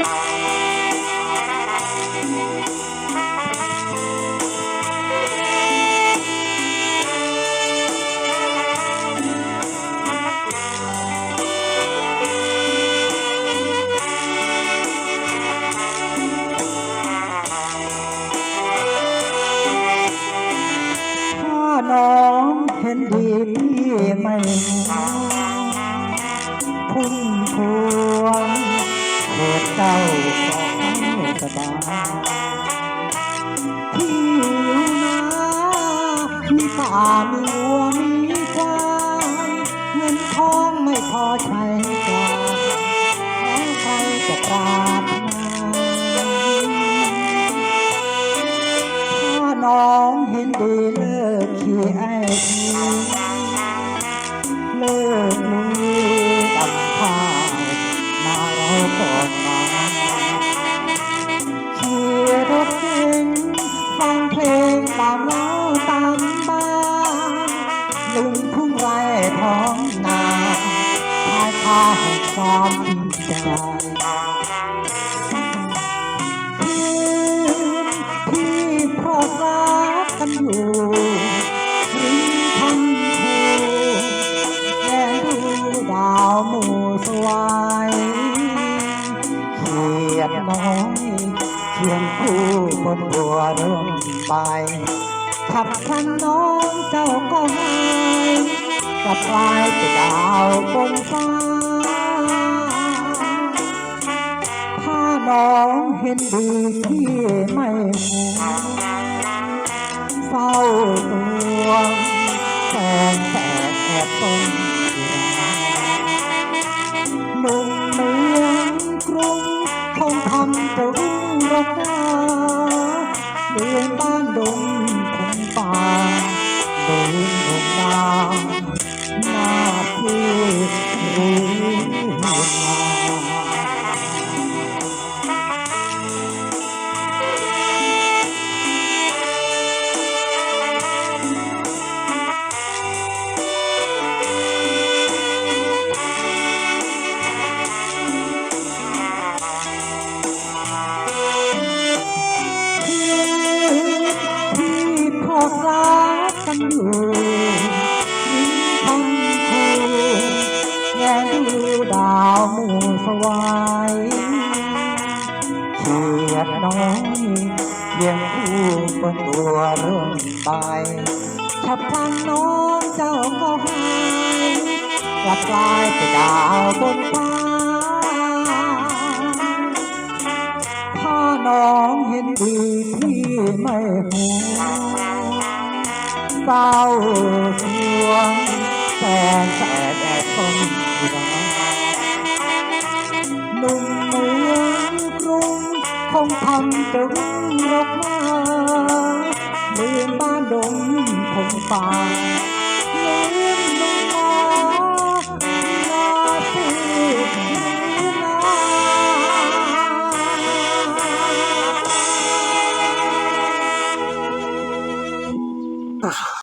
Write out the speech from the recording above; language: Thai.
ถ้าน้องเห็นดีไม่พุ่ง เจ้าของสบายที่นามีป่ามีวัวมีควายเงินทองไม่พอใช้ ลุงทุ่งไรท้องนาพายพาแห่งความจริงใจที่พรอดรักกันอยู่ริมพันคูแลดูดาวมูสวายเขียดน้อยเคียงคู่บนบัวร่วงใบ ขับคันน้องเจ้าก็หายกลับลายเป็นดาวบนฟ้า ถ้าน้องเห็นดีที่ไม่หัวเฝ้าตัวแฟนแสบแอบต้นหนุ่มเมืองกรุงคงทำจะรุ่งรกหน้ อยู่ยิ้มพันคูแงดูดาวมู่สวายเขียดน้อยเพียงคู่บนตัวร่วงไปฉับพลันน้องเจ้าก็หายกลับกลายเป็นดาวบนฟ้าถ้าน้องเห็นดีพี่ไม่หัว เฝ้าสวงแสนแสบแอบต้นรักหนุ่มเมืองกรุงคงทำจะรุ่งรกมาเมืองบ้านดงคงฟ้า